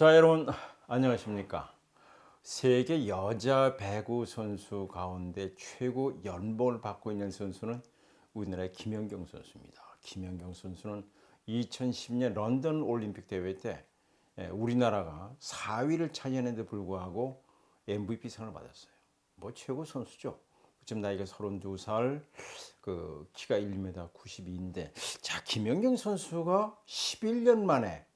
자, 여러분 안녕하십니까? 세계 여자 배구 선수 가운데 최고 연봉을 받고 있는 선수는 우리나라의 김연경 선수입니다. 김연경 선수는 2010년 런던 올림픽 대회 때 예, 우리나라가 4위를 차지했는데 불구하고 MVP상을 받았어요. 뭐 최고 선수죠. 지금 나이가 32살, 그 키가 1m 92인데 자 김연경 선수가 11년 만에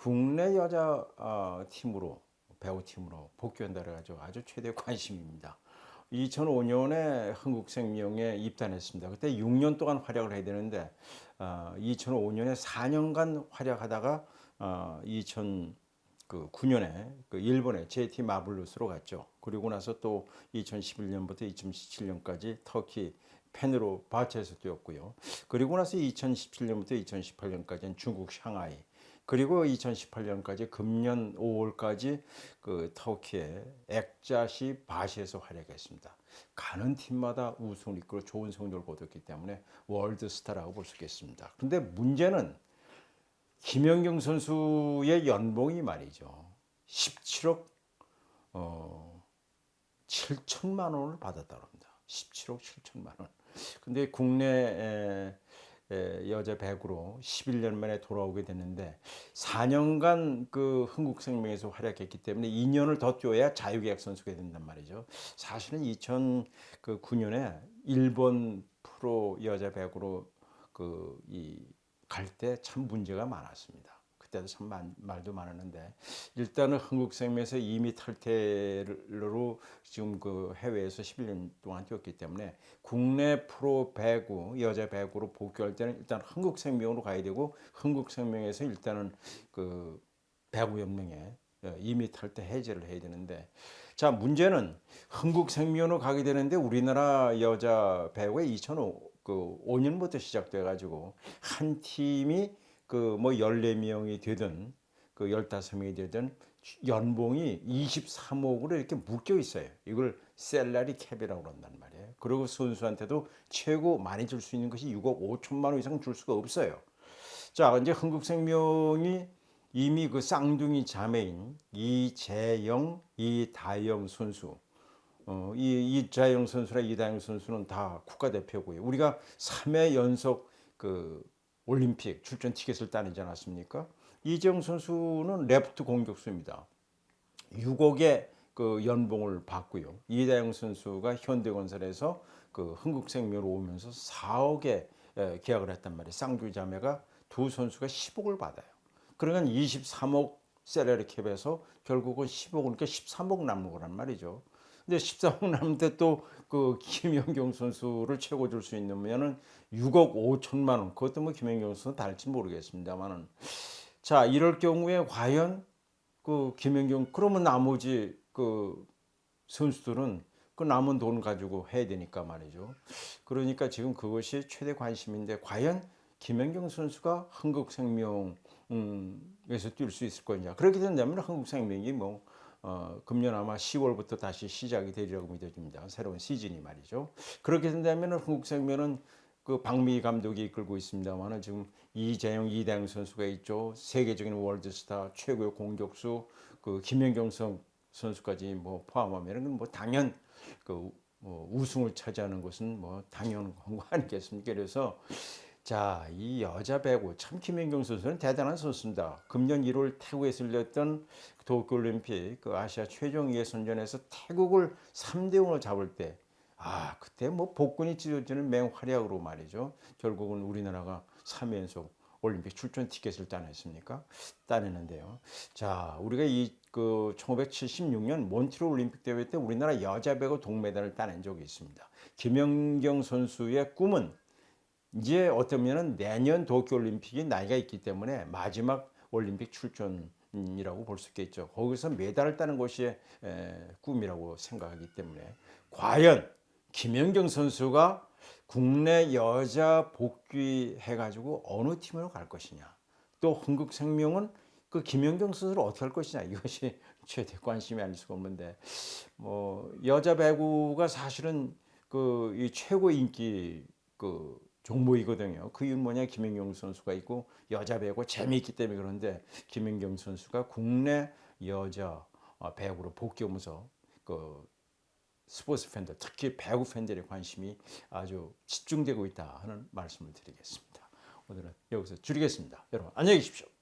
국내 여자 어, 팀으로 배우 팀으로 복귀한다 그래가지고 아주 최대 관심입니다. 2005년에 한국생명에 입단했습니다. 그때 6년 동안 활약을 해야 되는데 어, 2005년에 4년간 활약하다가 어, 2009년에 그 일본의 JT 마블루스로 갔죠. 그리고 나서 또 2011년부터 2017년까지 터키 펜으로 바체에서 뛰었고요. 그리고 나서 2017년부터 2018년까지는 중국 샹하이 그리고 2018년까지 금년 5월까지 그 터키의 액자시 바시에서 활약했습니다. 가는 팀마다 우승을 이끌어 좋은 성적을 거뒀기 때문에 월드스타라고 볼 수 있겠습니다. 그런데 문제는 김연경 선수의 연봉이 말이죠. 17억 어 7천만 원을 받았다고 합니다. 17억 7천만 원. 근데 국내 에, 에, 여자 배구로 11년 만에 돌아오게 됐는데 4년간 그 흥국생명에서 활약했기 때문에 2년을 더 뛰어야 자유계약 선수가 된단 말이죠. 사실은 2009년에 일본 프로 여자 배구로 그 이 갈 때 참 문제가 많았습니다. 그때도 참 말- 말도 많았는데 일단은 한국생명에서 이미 탈퇴로 지금 그 해외에서 11년 동안 뛰었기 때문에 국내 프로 배구 여자 배구로 복귀할 때는 일단 한국생명으로 가야 되고 한국생명에서 일단은 그 배구 연맹에 이미 탈퇴 해제를 해야 되는데 자 문제는 한국생명으로 가게 되는데 우리나라 여자 배구가 2005 그 5년부터 시작돼 가지고 한 팀이 그 뭐 14명이 되든 그 15명이 되든 연봉이 23억으로 이렇게 묶여 있어요. 이걸 셀러리 캡이라고 그런단 말이에요. 그리고 선수한테도 최고 많이 줄 수 있는 것이 6억 5천만 원 이상 줄 수가 없어요. 자, 이제 한국생명이 이미 그 쌍둥이 자매인 이재영, 이다영 선수, 어, 이 이자영 선수랑 이다영 선수는 다 국가대표고요. 우리가 3회 연속 그 올림픽 출전 티켓을 따내지 않았습니까? 이재영 선수는 레프트 공격수입니다. 6억의 그 연봉을 받고요. 이다영 선수가 현대건설에서 그 흥국생명으로 오면서 4억에 계약을 했단 말이에요. 쌍둥이 자매가 두 선수가 10억을 받아요. 그러니까 23억 세레리 캡에서 결국은 10억 그러니까 13억 남는 거란 말이죠. 근데 13억 남는데 또그 김연경 선수를 최고 줄 수 있느면은 6억 5천만 원. 그것도 뭐 김연경 선수 달지 모르겠습니다만은 자 이럴 경우에 과연 그 김연경 그러면 나머지 그 선수들은 그 남은 돈 가지고 해야 되니까 말이죠. 그러니까 지금 그것이 최대 관심인데 과연 김연경 선수가 한국생명에서 뛸 수 있을 거냐. 그렇게 된다면 한국생명이 뭐 어, 금년 아마 10월부터 다시 시작이 되리라고 믿어집니다. 새로운 시즌이 말이죠. 그렇게 된다면 한국생명은 그 박미 감독이 이끌고 있습니다만은 지금 이재영, 이다영 선수가 있죠. 세계적인 월드스타 최고의 공격수 그 김연경 선- 선수까지 뭐 포함하면은 뭐 당연 그 뭐 우승을 차지하는 것은 뭐 당연한 거 아니겠습니까? 그래서 자, 이 여자 배구 참 김연경 선수는 대단한 선수입니다. 금년 1월 태국에서 열렸던 도쿄올림픽 그 아시아 최종 예선전에서 태국을 3대 0으로 잡을 때 아, 그때 뭐 복근이 찢어지는 맹활약으로 말이죠. 결국은 우리나라가 3회 연속 올림픽 출전 티켓을 따냈습니까? 따냈는데요. 자, 우리가 이 그 1976년 몬트리올 올림픽 대회 때 우리나라 여자 배구 동메달을 따낸 적이 있습니다. 김연경 선수의 꿈은 이제 어쩌면은 내년 도쿄올림픽이 나이가 있기 때문에 마지막 올림픽 출전이라고 볼 수 있겠죠. 거기서 메달을 따는 것이 에, 꿈이라고 생각하기 때문에 과연 김연경 선수가 국내 여자 복귀해가지고 어느 팀으로 갈 것이냐. 또 흥국생명은 그 김연경 선수를 어떻게 할 것이냐 이것이 최대 관심이 아닐 수가 없는데 뭐 여자 배구가 사실은 그 이 최고 인기 그 종목이거든요. 그 이유는 뭐냐 김연경 선수가 있고 여자 배구 재미있기 때문에 그런데 김연경 선수가 국내 여자 어, 배구로 복귀하면서 그 스포츠 팬들 특히 배구 팬들의 관심이 아주 집중되고 있다 하는 말씀을 드리겠습니다. 오늘은 여기서 줄이겠습니다. 여러분 안녕히 계십시오.